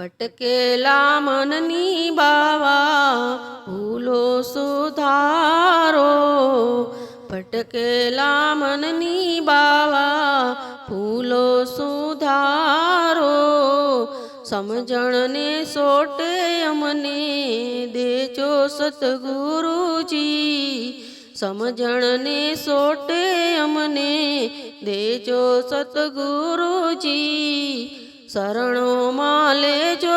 ભટકેલા મનની બાવા, ભૂલો સુધારો. ભટકેલા મનની બાવા, ભૂલો સુધારો. સમજણને સોટે અમને દેજો સતગુરુજી સમજણને સોટે અમને દેજો સતગુરુજી શરણોમાં લેજો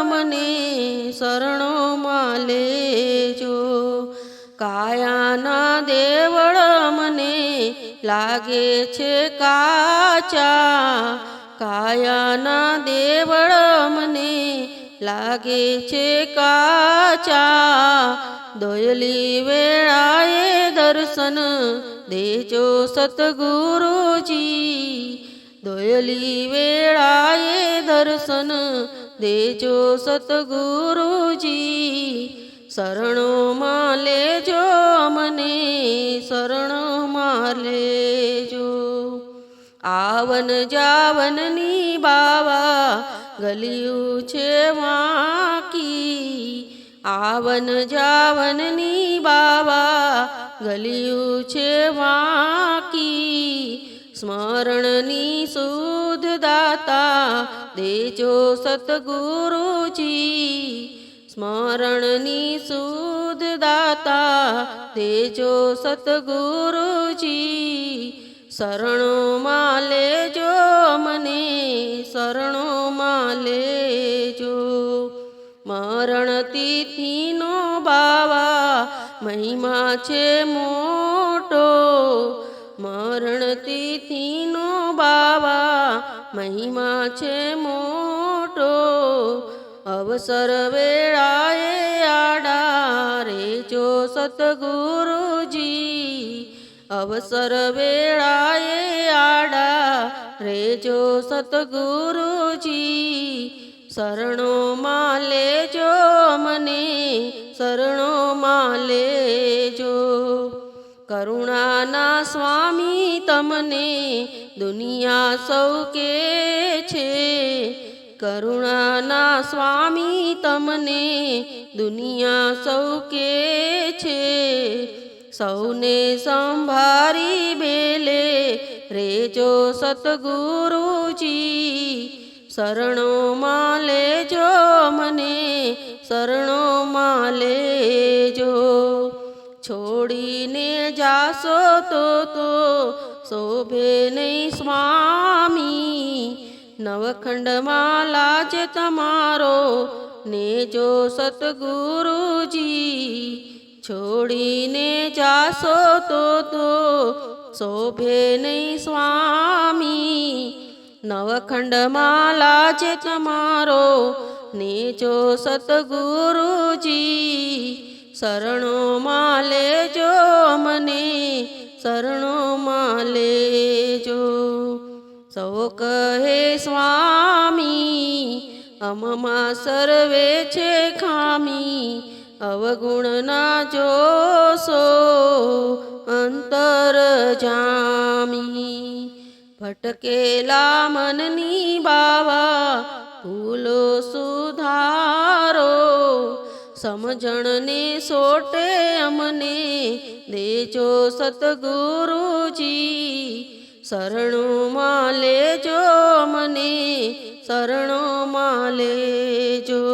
અમને શરણોમાં લેજો કાયાના દેવળ અમને લાગે છે કાચા. કાયાના દેવળ અમને લાગે છે કાચા. દોયલી વેળાએ દર્શન દેજો સતગુરુજી. દોયલી વેળાએ દર્શન દેજો સતગુરુજી. શરણોમાં લેજો મને શરણોમાં લેજો. આવન જાવનની બાવા ગલિયું છે વાકી. આવન જાવનની બાવા ગલિયું છે વાકી. સ્મરણની શોધ દાતા દેજો સતગુરુજી સ્મરણની શોધ દાતા દેજો સતગુરુજી શરણોમાં લેજો મને, શરણોમાં લેજો. મરણ તિથિનો બાવા, મહિમા છે મોટો. મરણ તિથિનો બાવા, મહિમા છે મોટો. અવસર વેળાએ આડા રેજો સતગુરુજી અવસર વેળાએ આડા રેજો સતગુરુજી માલે લેજો મને માલે લેજો. કરુણાના સ્વામી તમને દુનિયા સૌ કે છે. કરુણાના સ્વામી તમને દુનિયા સૌ કે છે. સૌને સંભારી બેલે રેજો સતગુરુજી, શરણોમાં લેજો મને, શરણોમાં લેજો. છોડીને જાશો તો તો શોભે નહીં સ્વામી. નવખંડમાં લાજ તમારો ને જો સતગુરુજી છોડીને જાશો તો તો શોભે નહીં સ્વામી. નવખંડમાં લાજ તમારો ને જો સતગુરુજી શરણોમાં લેજો મને શરણોમાં લેજો સૌ કહે, સ્વામી, અમમાં સર્વે છે ખામી અવગુણના જોશો, અંતર જામી. ભટકેલા મનની બાવા ભૂલો સુધારો સમજણને સોટે અમને. દેજો સતગુરુજી શરણોમાં લેજો મને શરણોમાં લેજો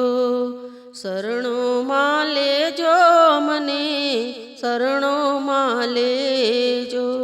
શરણોમાં લેજો મને શરણોમાં લેજો.